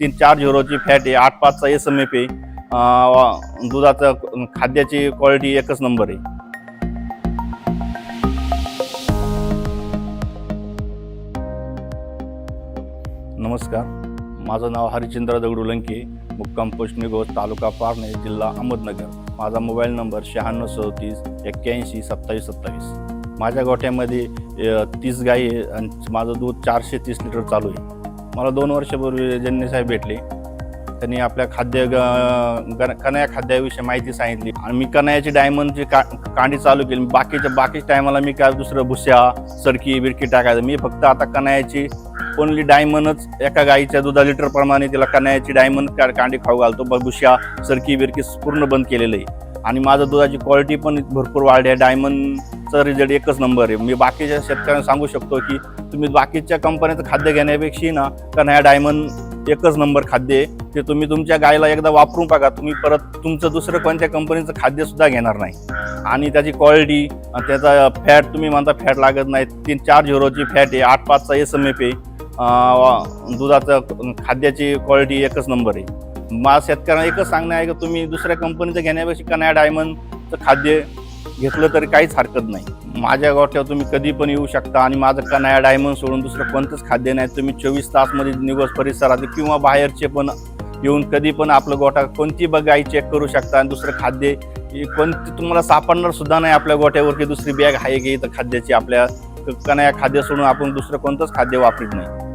तीन चार झिरोची फॅट आहे आठ पाचचा एस एम एफ आहे. दुधाचं खाद्याची क्वालिटी एकच नंबर आहे. नमस्कार माझं नाव हरिचंद्र दगडू लंके मुक्काम पोस्ट तालुका पारणे जिल्हा अहमदनगर. माझा मोबाईल नंबर शहाण्णव सदतीस एक्क्याऐंशी सत्तावीस सत्तावीस. माझ्या गोठ्यामध्ये तीस गाई आहे आणि माझं दूध चारशे तीस लिटर चालू आहे. मला दोन वर्षापूर्वी जन्ने साहेब भेटले. त्यांनी आपल्या खाद्य ग- खाद्याविषयी माहिती सांगितली. आणि मी कन्याची डायमंडची का कांडी चालू केली. बाकीच्या बाकीच्या टायमाला मी काय दुसरं भुस्या सरकी बिरकी टाकायचं. मी फक्त आता कन्याची ओनली डायमंडच एका गाईच्या दुधा लिटर प्रमाणे तिला कन्याची डायमंड का- कांडी खाऊ घालतो. भुस्या सरकी बिरकी पूर्ण बंद केलेलं आहे. आणि माझं दुधाची क्वालिटी पण भरपूर वाढली आहे. डायमंडचा रिझल्ट एकच नंबर आहे. मी बाकीच्या शेतकऱ्यांना सांगू शकतो की तुम्ही बाकीच्या कंपन्याचं खाद्य घेण्यापेक्षा ना कारण ह्या डायमंड एकच नंबर खाद्य आहे. ते तुम्ही तुमच्या गायला एकदा वापरून बघा. तुम्ही परत तुमचं दुसरं कोणत्या कंपनीचं खाद्यसुद्धा घेणार नाही. आणि त्याची क्वालिटी त्याचा फॅट तुम्ही म्हणता फॅट लागत नाही. तीन चार झिरोची फॅट आहे. आठ पाचचा एस एम एफ आहे. दुधाचं खाद्याची क्वालिटी एकच नंबर आहे. मला शेतकऱ्यांना एकच सांगणं आहे की तुम्ही दुसऱ्या कंपनीचं घेण्यापेक्षा कन्या डायमंडचं खाद्य घेतलं तरी काहीच हरकत नाही. माझ्या गोठ्यावर तुम्ही कधी पण येऊ शकता आणि माझं कन्या डायमंड सोडून दुसरं कोणतंच खाद्य नाही. तुम्ही चोवीस तासमध्ये निगोज परिसरात किंवा बाहेरचे पण येऊन कधी पण आपलं गोठा कोणती बघ गाई चेक करू शकता आणि दुसरं खाद्य कोणती तुम्हाला सापडणार सुद्धा नाही आपल्या गोठ्यावर की दुसरी बॅग आहे की इथं खाद्याची आपल्या कन्या खाद्य सोडून आपण दुसरं कोणतंच खाद्य वापरत नाही.